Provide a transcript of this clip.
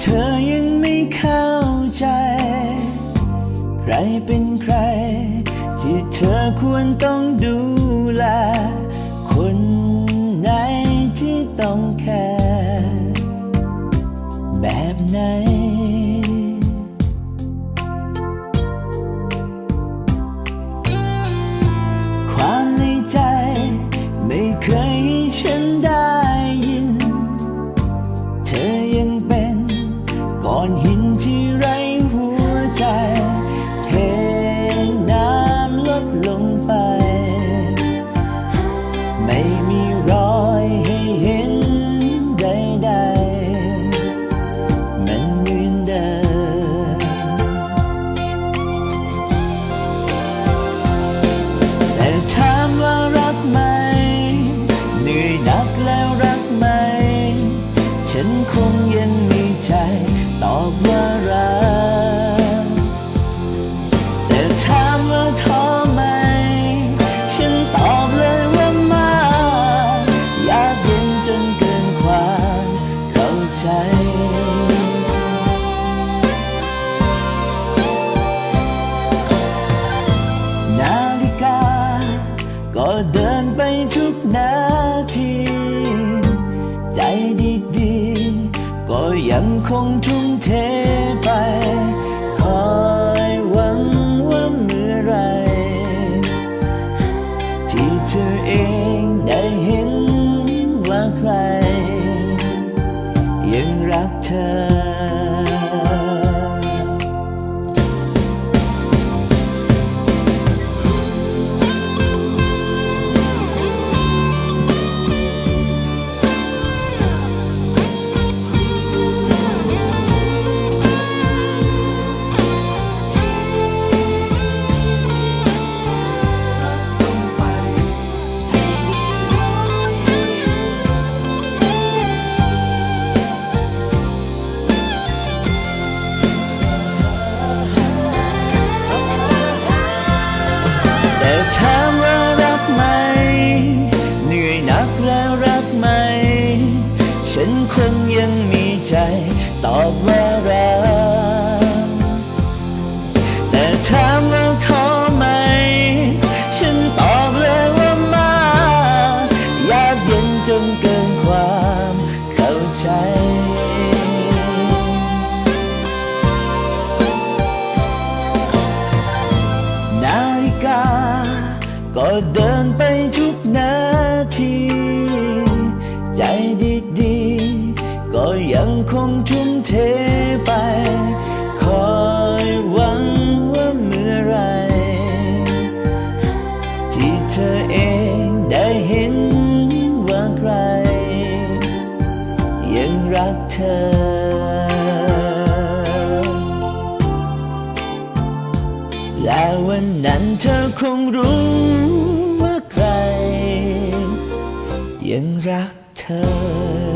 เธอยังไม่เข้าใจ ใครเป็นใคร ที่เธอควรต้องดูแล คนไหนที่ต้องแคร์แบบไหน ก้ อบว่ารักแต่ถามว่าท้อไหม ฉันตอบเลยว่าไมากยากเย็นจนเกินความเข้าใจ นาฬิกา ก็เดินไปทุกนาที ใจดีๆ ก็ยังคงทุ่ม เทไปคอยหวังว่าเมื่อไรที่เธอเอง ใจนาฬิกาก็เดินไปทุกนาที ฉัและวันนั้นเธอคงรู้ว่าใคร ยังรักเธอ